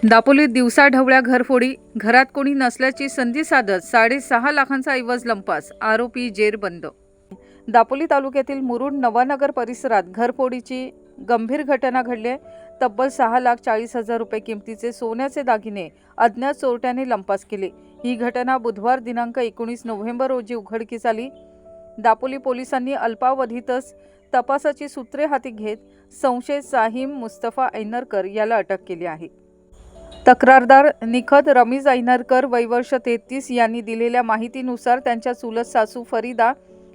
दापोलीत दिवसा ढवळ्या घरफोडी घरात कोणी नसल्याची संधी साधत साडेसहा लाखांचा ऐवज लंपास आरोपी जेरबंद दापोली तालुक्यातील मुरुड नवानगर परिसरात घरफोडीची गंभीर घटना घडली आहे. तब्बल सहा लाख चाळीस हजार रुपये किमतीचे सोन्याचे दागिने अज्ञात चोरट्याने लंपास केले. ही घटना बुधवार दिनांक एकोणीस नोव्हेंबर रोजी उघडकीस आली. दापोली पोलिसांनी अल्पावधीतच तपासाची सूत्रे हाती घेत संशयित साहिम मुस्तफा ऐनरकर याला अटक केली आहे. तक्रारदार निखत रमीज ऐनरकर वयवर्ष तेहतीस यांनी दिलेल्या माहितीनुसार त्यांच्या चुलत सासू फरीदा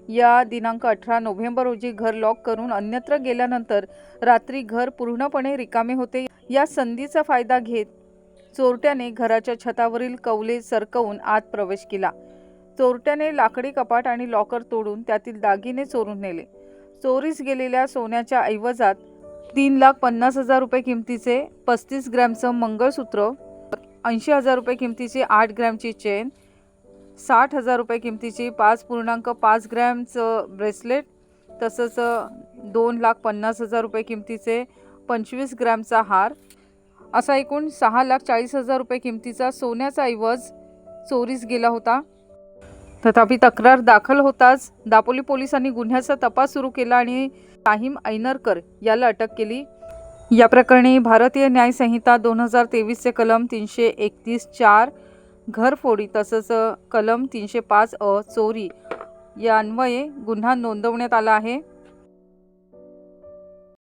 या दिनांक अठरा नोव्हेंबर रोजी घर लॉक करून अन्यत्र गेल्यानंतर रात्री घर पूर्णपणे रिकामे होते. या संधीचा फायदा घेत चोरट्याने घराच्या छतावरील कौले सरकवून आत प्रवेश केला. चोरट्याने लाकडी कपाट आणि लॉकर तोडून त्यातील दागिने चोरून नेले. चोरीस गेलेल्या सोन्याच्या ऐवजात तीन लाख पन्नास हजार रुपये किमतीचे पस्तीस ग्रॅमचं मंगळसूत्र ऐंशी हजार रुपये किमतीची आठ ग्रॅमची चेन साठ हजार रुपये किमतीची पाच पूर्णांक पाच ग्रॅमचं ब्रेसलेट तसंच दोन लाख पन्नास हजार रुपये किमतीचे पंचवीस ग्रॅमचा हार असा एकूण सहा लाख चाळीस हजार रुपये किमतीचा सोन्याचा ऐवज चोरीस गेला होता. तथापि तक्रार दाखल होताच दापोली पोलिसांनी गुन्ह्याचा तपास सुरू केला आणि ताहिम ऐनरकर याला अटक केली. या प्रकरणी भारतीय न्यायसंहिता दोन हजार तेवीसचे कलम तीनशे एकतीस चार घरफोडी तसंच कलम तीनशे पाच अ चोरी या अन्वये गुन्हा नोंदवण्यात आला आहे.